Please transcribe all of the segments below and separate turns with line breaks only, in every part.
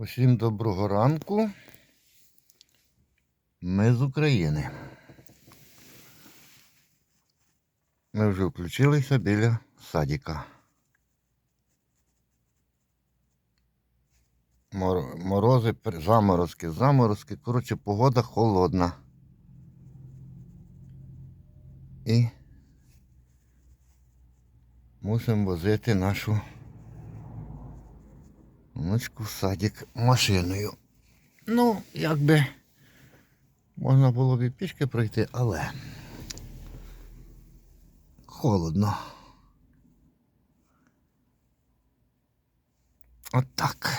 Усім доброго ранку. Ми з України. Ми вже включилися біля садика. Морози, заморозки, заморозки. Коротше, погода холодна. І мусимо возити нашу внучку в садик машиною. Ну, якби можна було б і пішки пройти, але холодно. От так.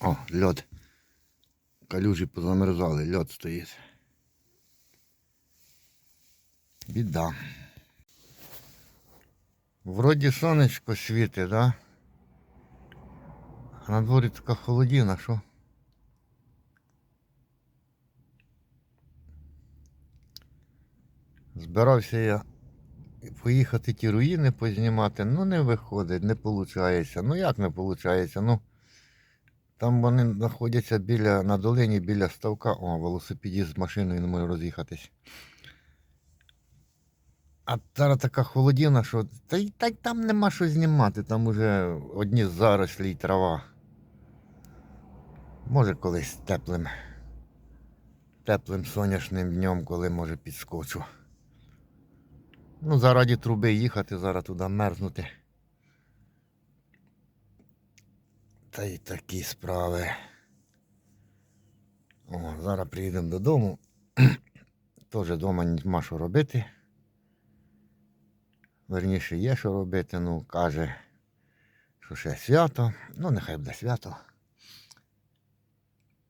О, льод. Калюжі позамерзали, льод стоїть. Біда. Вроді сонечко світить, да? На дворі така холодіна, що? Збирався я поїхати ті руїни познімати, ну не виходить, не виходить. Ну як не виходить? Ну там вони знаходяться біля, на долині біля ставка. О, велосипедіст з машиною не може роз'їхатись. А зараз така холодіна, що та, й- та там нема що знімати, там уже одні зарослі й трава. Може колись теплим, теплим сонячним днем, коли може підскочу. Ну, заради труби їхати, зараз туди мерзнути. Та й такі справи. О, зараз приїдемо додому. Теж вдома нема що робити. Верніше є що робити, ну каже, що ще свято. Ну, нехай буде свято.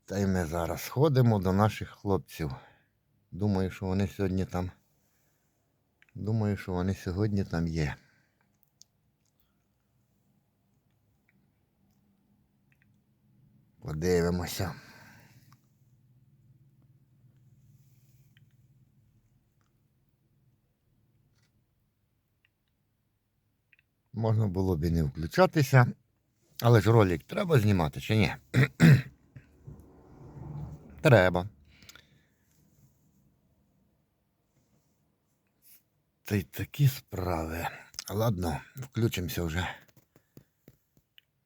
Та й ми зараз ходимо до наших хлопців. Думаю, що вони сьогодні там. Думаю, що вони сьогодні там є. Подивимося. Можна було б і не включатися. Але ж ролик треба знімати чи ні? треба. Та й такі справи. Ладно, включимося вже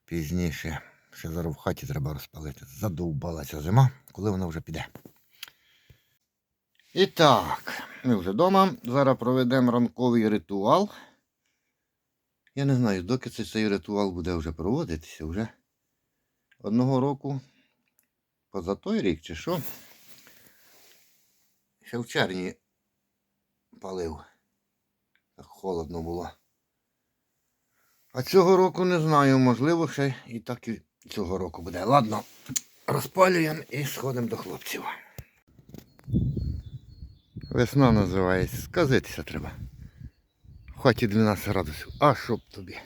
пізніше. Ще зараз в хаті треба розпалити. Задовбалася зима, коли вона вже піде. І так, ми вже вдома. Зараз проведемо ранковий ритуал. Я не знаю, доки цей, ритуал буде вже проводитися вже одного року. Поза той рік чи що. Ще в червні палив. Так холодно було. А цього року не знаю, можливо, ще і так і цього року буде. Ладно, розпалюємо і сходимо до хлопців. Весна називається. Сказитися треба. В хаті 12 градусів. А щоб тобі.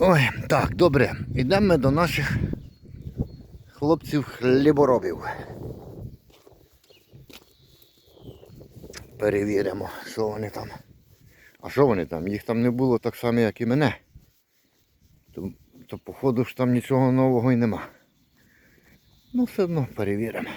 Ой, так, добре. Йдемо ми до наших хлопців хліборобів. Перевіримо, що вони там. А що вони там? Їх там не було так само, як і мене. То, то походу ж там нічого нового і нема. Ну, все одно перевіримо.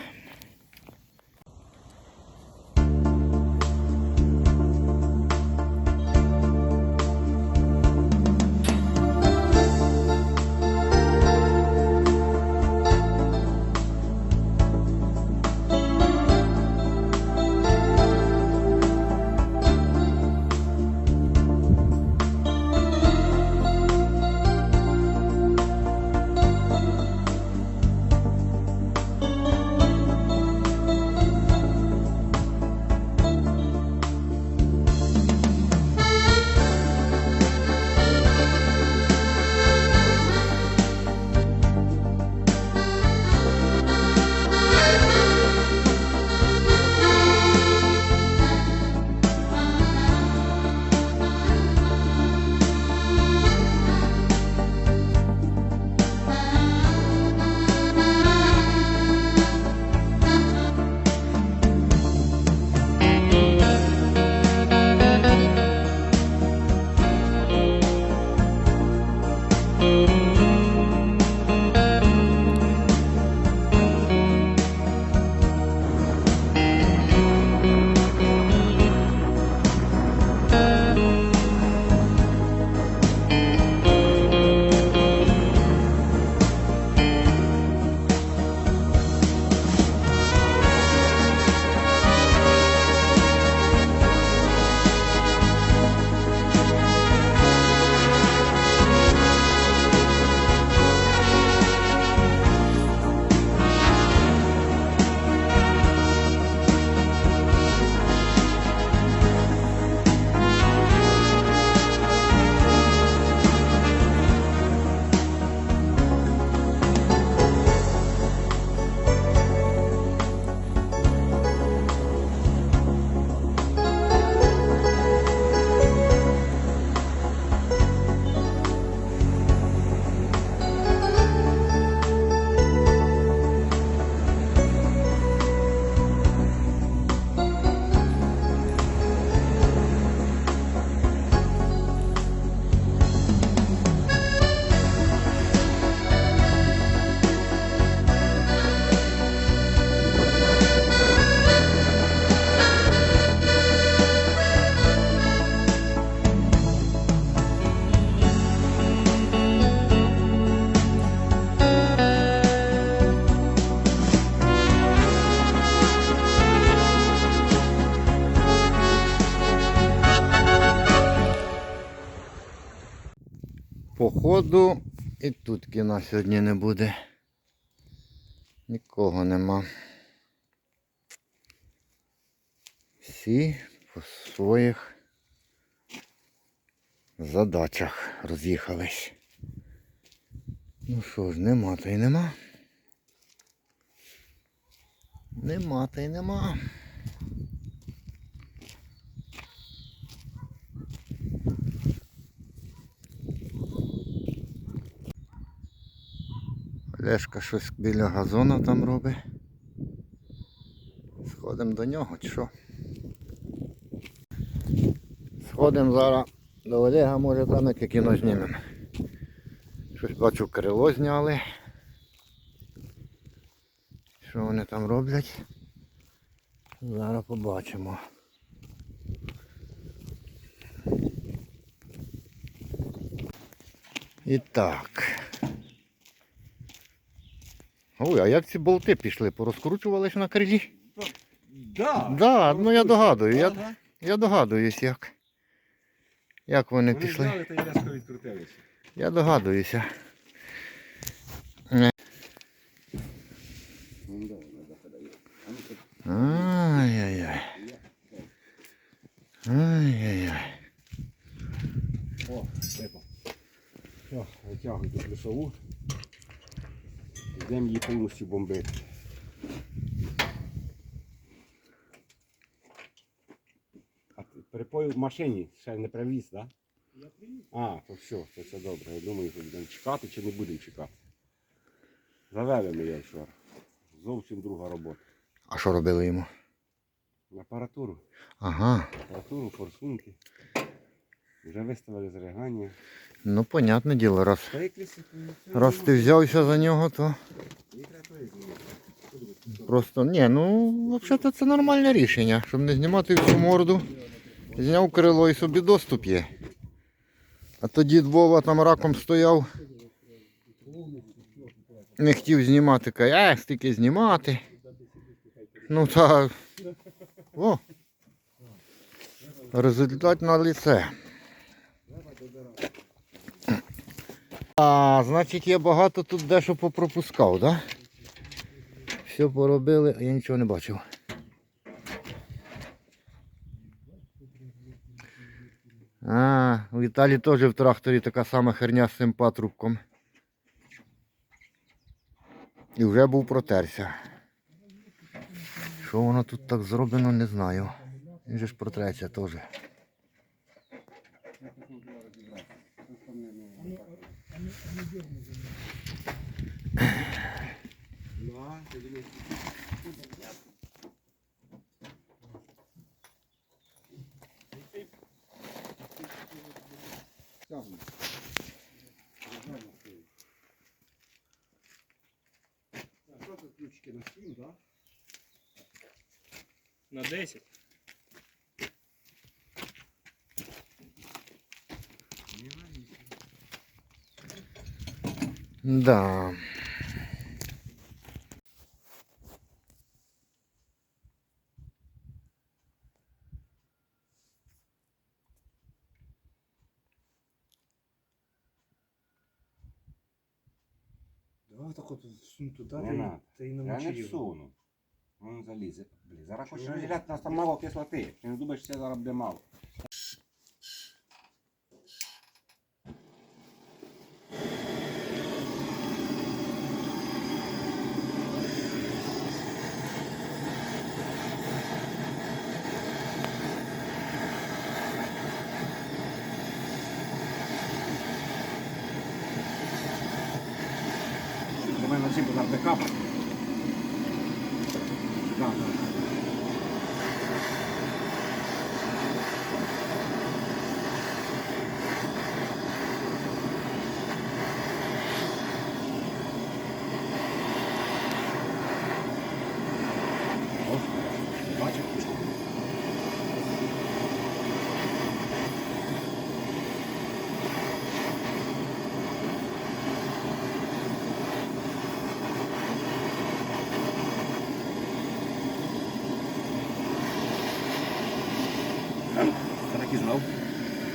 Походу і тут кіна сьогодні не буде. Нікого нема. Всі по своїх задачах роз'їхались. Ну що ж, нема та й нема. Нема та й нема. Лешка щось біля газону там робить. Сходимо до нього, чи що? Сходимо зараз до Олега, може там яке кіно знімемо. Щось бачу, крило зняли. Що вони там роблять? Зараз побачимо. І так. Ой, а як ці болти пішли? Порозкручувались на крилі?
Да.
Да, ну я догадую, я,
Ага.
я догадуюсь як. Як вони
Вони
пішли.
взяли та різко відкрутилися.
Я догадуюся. Ай-яй-яй. Ай-яй-яй.
О, типа. Все, витягуйте плюсову. Йдемо її повністю бомбити. А ти перепой в машині ще не привіз, так? Да? Я привіз. А, то все, це все добре. Я думаю, що будемо чекати чи не будемо чекати. Завели ми його вчора. Зовсім друга робота.
А що робили йому?
Апаратуру.
Ага.
Апаратуру, форсунки. Вже виставили зригання.
Ну, понятне діло, раз, раз ти взявся за нього, то просто. Ні, ну взагалі це нормальне рішення, щоб не знімати всю морду. Зняв крило і собі доступ є. А то дід Вова там раком стояв. Не хотів знімати, каже, е, стільки знімати. Ну та. О. Результат на лице. А, значить я багато тут дещо попропускав, так? Да? Все поробили, а я нічого не бачив. А, у Віталі теж в тракторі така сама херня з цим патрубком. І вже був протерся. Що воно тут так зроблено, не знаю. Він же ж протреться теж.
Що тут ключики на 7, так?
На 10.
Да.
Давай так от всунь туди,
Не
та й-
надо.
та й
Я
намочи
не
його.
всуну. Він залізе. Блін, зараз
Чого?
розділяти, нас там мало кислоти. Ти не думаєш, що це зараз буде мало. Давай на цим зараз капати.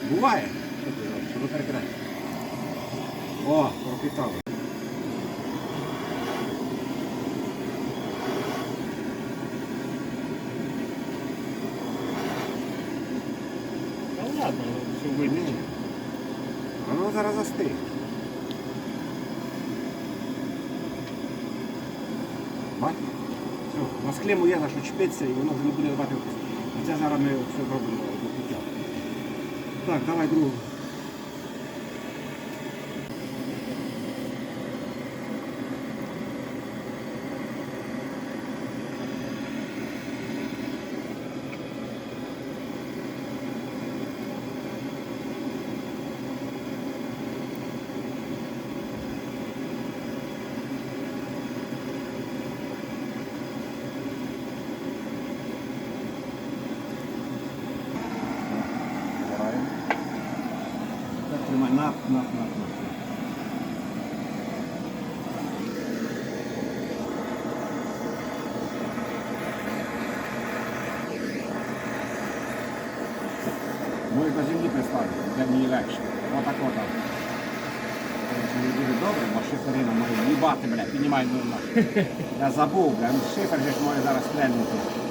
Буває. Що ти робиш? Ну перекидай. О, пропитало.
Та ладно, все вийде.
Воно зараз застиг. Бач? Все, на склему є за що чпитися і воно вже не буде давати опис. А це зараз ми все зробимо До куття. Так, давай другу. Забираємо. Так, тримай, на, на, на. Може до землі приставити, буде мені легше. Отак отак. Дуже добре, бо шиферина може їбати, бля, піднімай ну, Я забув, бля, ну шифер же ж може зараз стрельнути.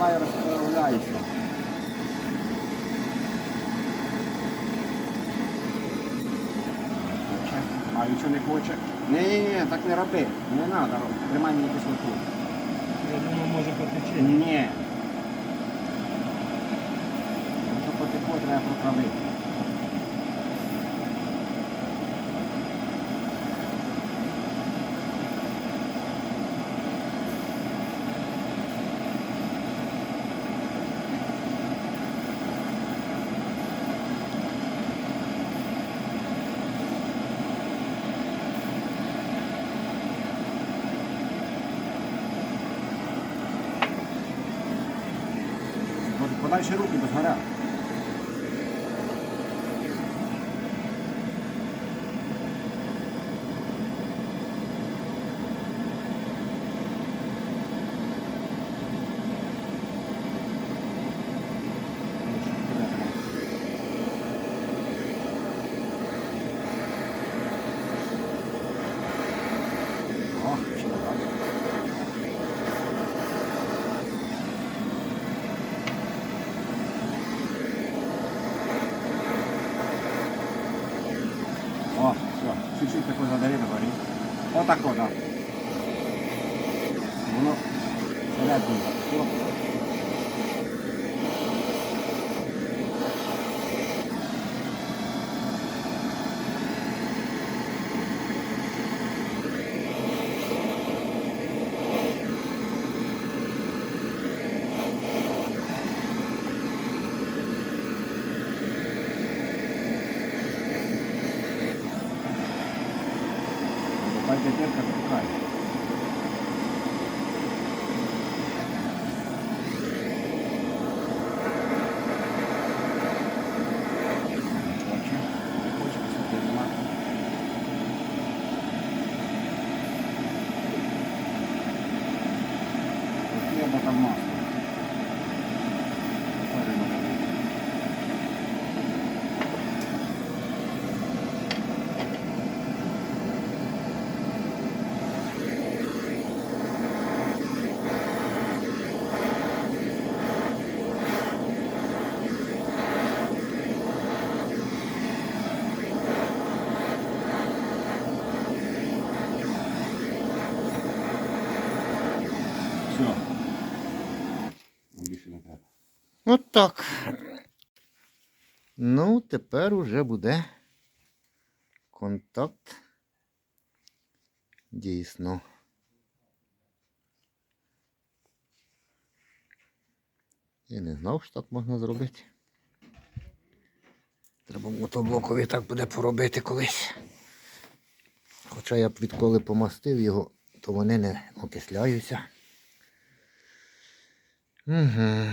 А розправляючого. А нічого не хоче. Ні, ні, ні, так не роби. Не треба робити. Тримай мені кислоту.
Я думаю, може потече.
Ні. Якщо потекло, треба проправити. başarı okuduk hara. Чуть-чуть говори. Вот так вот, да. Воно всередину зашло. Давай теперь как пускай. Хочу. Не хочу, посмотри, нема. Хлеба там масло. Смотри, надо будет. Все. Більше не треба.
От так. Ну, тепер уже буде контакт. Дійсно. Я не знав, що так можна зробити. Треба мотоблокові так буде поробити колись. Хоча я б відколи помастив його, то вони не окисляються. Угу.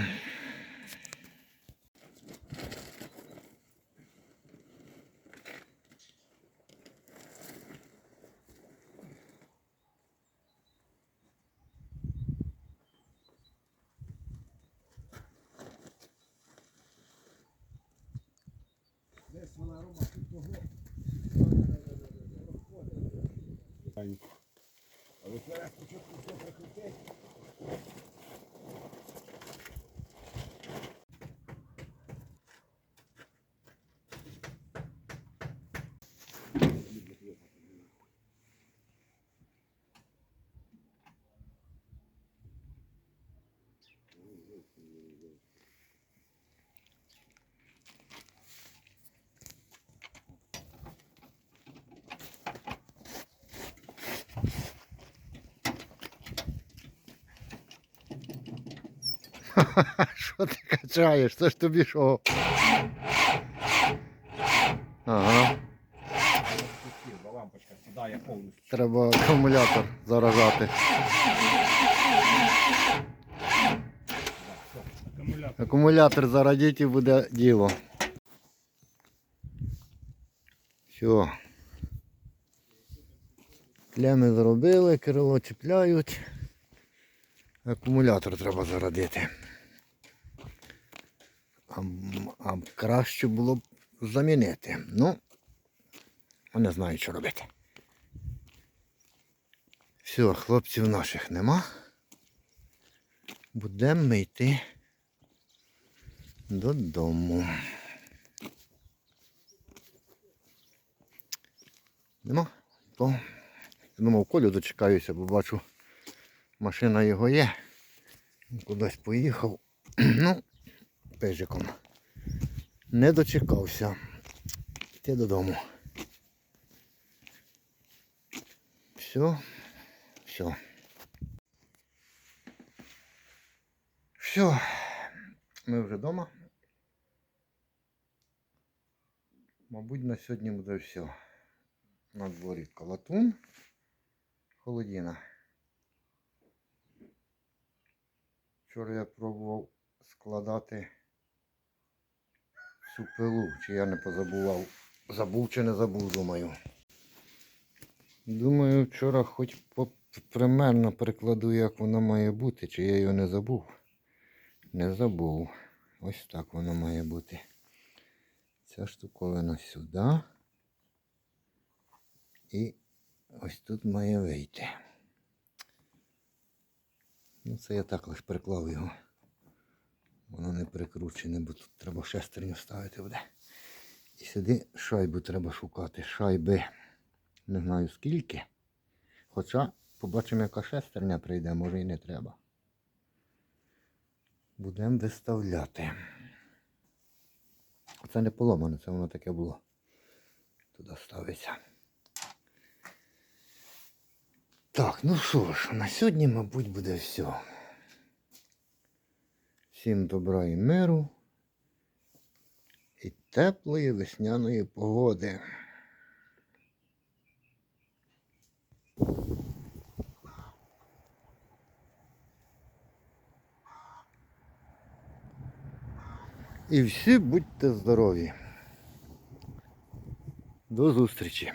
Що ти качаєш? Це ж тобі що? Ага.
Лампочка сідає повністю.
Треба акумулятор заражати.
Акумулятор.
Акумулятор зарадіть і буде діло. Все. Клями зробили, крило чіпляють. Акумулятор треба зарадити. А, а краще було б замінити. Ну, не знаю, що робити. Все, хлопців наших нема. Будемо ми йти додому. Нема? То я думав, Колю дочекаюся, бо бачу, машина його є. Кудись поїхав. Ну, пежиком. Не дочекався. Йти додому. Все. Все. Все. Ми вже вдома. Мабуть, на сьогодні буде все. На дворі калатун. Холодіна. Вчора я пробував складати цю пилу, чи я не позабував. Забув чи не забув, думаю. Думаю, вчора хоч примерно прикладу, як воно має бути, чи я його не забув. Не забув. Ось так воно має бути. Ця штуковина сюди. І ось тут має вийти. Ну, це я так лише приклав його. Воно не прикручене, бо тут треба шестерню ставити буде. І сюди шайбу треба шукати. Шайби не знаю скільки. Хоча побачимо, яка шестерня прийде, може і не треба. Будемо виставляти. Це не поломане, це воно таке було. Туди ставиться. Так, ну що ж, на сьогодні, мабуть, буде все. Всім добра і миру. І теплої весняної погоди. І всі будьте здорові. До зустрічі!